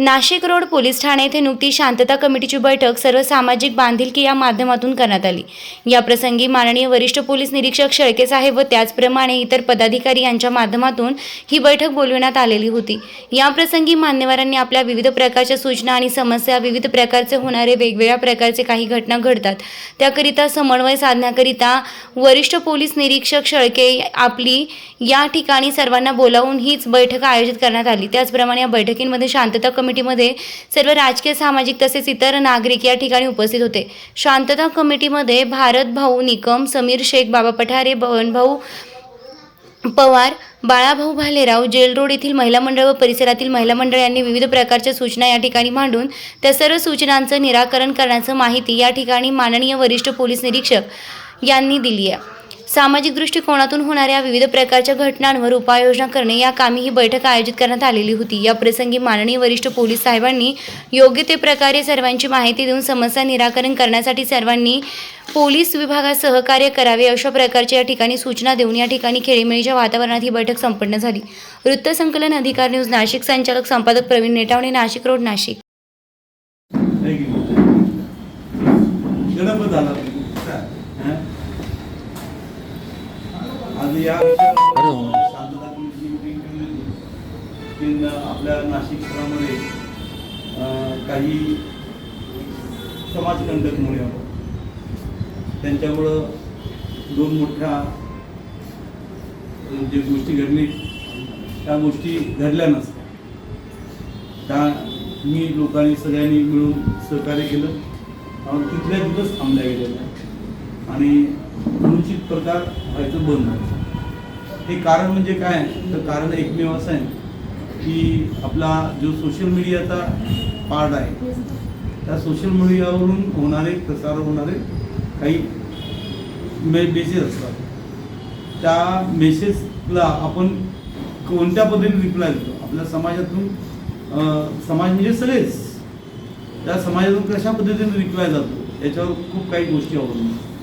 Nashik road police Thane येथे नुकती शांतता कमिटीची बैठक सर्व सामाजिक बांधिलकी या माध्यमातून करण्यात आली. या प्रसंगी माननीय वरिष्ठ पोलीस निरीक्षक शेळके साहेब व त्याचप्रमाणे इतर पदाधिकारी यांच्या माध्यमातून ही बैठक बोलविण्यात आलेली होती. या प्रसंगी मान्यवरांनी आपल्या विविध प्रकारच्या सूचना आणि समस्या विविध प्रकारचे होणारे वेगवेगळ्या प्रकारचे काही घटना घडतात. त्याकरिता समन्वय साधण्याकरिता वरिष्ठ पोलीस निरीक्षक शेळके आपली या ठिकाणी सर्वांना बोलावून हीच बैठक आयोजित करण्यात आली. त्याचप्रमाणे या बैठकींमध्ये शांतता कमिटीमध्ये सर्व राजकीय सामाजिक तसेच इतर नागरिक या ठिकाणी उपस्थित होते. शांतता कमिटीमध्ये भारत भाऊ निकम समीर शेख बाबा पठारे भवनभाऊ पवार बाळाभाऊ भालेराव जेल रोड येथील महिला मंडळ व परिसरातील महिला मंडळ यांनी विविध प्रकारच्या सूचना या ठिकाणी मांडून त्या सर्व सूचनांचं निराकरण करण्याचं माहिती या ठिकाणी माननीय वरिष्ठ पोलीस निरीक्षक यांनी दिली आहे. सामाजिक दृष्टिकोनातून होणाऱ्या विविध प्रकारच्या घटनांवर उपाययोजना करणे या कामी ही बैठक आयोजित करण्यात आलेली होती. या प्रसंगी माननीय वरिष्ठ पोलीस साहेबांनी योग्य ते प्रकारे सर्वांची माहिती देऊन समस्या निराकरण करण्यासाठी सर्वांनी पोलीस विभागात सहकार्य करावे अशा प्रकारच्या या ठिकाणी सूचना देऊन या ठिकाणी खेळीमेळीच्या वातावरणात ही बैठक संपन्न झाली. वृत्तसंकलन अधिकार न्यूज नाशिक संचालक संपादक प्रवीण नेटावणे नाशिक रोड नाशिक. शांतता कमिटीची meeting ठेवली होती. आपल्या नाशिक शहरामध्ये काही समाजकंटक मुळे त्यांच्यामुळं दोन मोठ्या जे गोष्टी घडली त्या गोष्टी घडल्या नसत्या त्या मी लोकांनी सगळ्यांनी मिळून सहकार्य केलं. आणि तिथल्या दिवस थांबल्या गेलेल्या. आणि अनुचित प्रकार व्हायचं बंद. झालं हे कारण म्हणजे काय? तर कारण एकमेव असं आहे की आपला जो सोशल मीडियाचा पार्ट आहे त्या सोशल मीडियावरून होणारे प्रसार होणारे काही मे मेसेज असतात. त्या मेसेजला आपण कोणत्या पद्धतीने रिप्लाय देतो? आपल्या समाजातून समाज म्हणजे सगळेच. त्या समाजातून कशा पद्धतीने रिप्लाय जातो? याच्यावर खूप काही गोष्टी अवलंबून